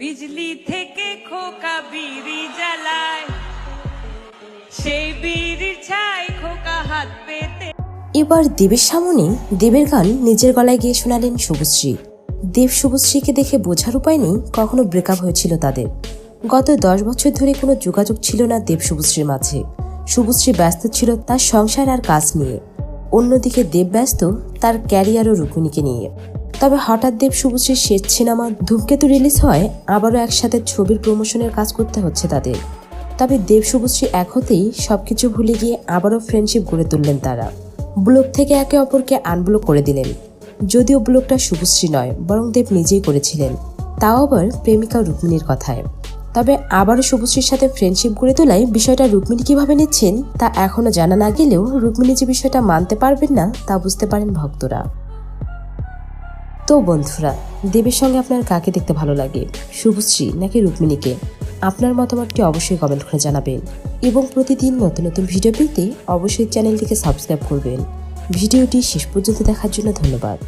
বিজলি থেকে খোকা বিড়ি জ্বালায়। সেই বিড়ির ছাই খোকা হাত পেতে এবার দেবের সামনে দেবের গান নিজের গলায় গিয়ে শোনালেন শুভশ্রী। দেব শুভশ্রীকে দেখে বোঝার উপায় নেই, কখনো ব্রেকআপ হয়েছিল তাদের। গত দশ বছর ধরে কোনো যোগাযোগ ছিল না দেব শুভশ্রীর মাঝে। শুভশ্রী ব্যস্ত ছিল তার সংসার আর কাজ নিয়ে। অন্যদিকে দেব ব্যস্ত তার ক্যারিয়ার ও রুকুনিকে নিয়ে। তবে হঠাৎ দেব শুভশ্রীর শেষ সিনেমা ধূমকেতু রিলিজ হয়, আবারও একসাথে ছবির প্রমোশনের কাজ করতে হচ্ছে তাদের। তবে দেব শুভশ্রী এক হতেই সবকিছু ভুলে গিয়ে আবারও ফ্রেন্ডশিপ গড়ে তুললেন তারা। ব্লক থেকে একে অপরকে আনব্লক করে দিলেন। যদিও ব্লকটা শুভশ্রী নয়, বরং দেব নিজেই করেছিলেন। তাও আবার প্রেমিকা রুক্মিণীর কথায়। তবে আবারও শুভশ্রীর সাথে ফ্রেন্ডশিপ গড়ে তোলায় বিষয়টা রুক্মিণী কীভাবে নিচ্ছেন, তা এখনও জানা না গেলেও রুক্মিণী যে বিষয়টা মানতে পারবেন না, তা বুঝতে পারেন ভক্তরা। তো বন্ধুরা, দেবের সঙ্গে আপনার কাকে দেখতে ভালো লাগে? শুভশ্রী নাকি রুক্মিণীকে? আপনার মতামতটি অবশ্যই কমেন্ট করে জানাবেন। এবং প্রতিদিন নতুন নতুন ভিডিও পেতে অবশ্যই চ্যানেলটিকে সাবস্ক্রাইব করবেন। ভিডিওটি শেষ পর্যন্ত দেখার জন্য ধন্যবাদ।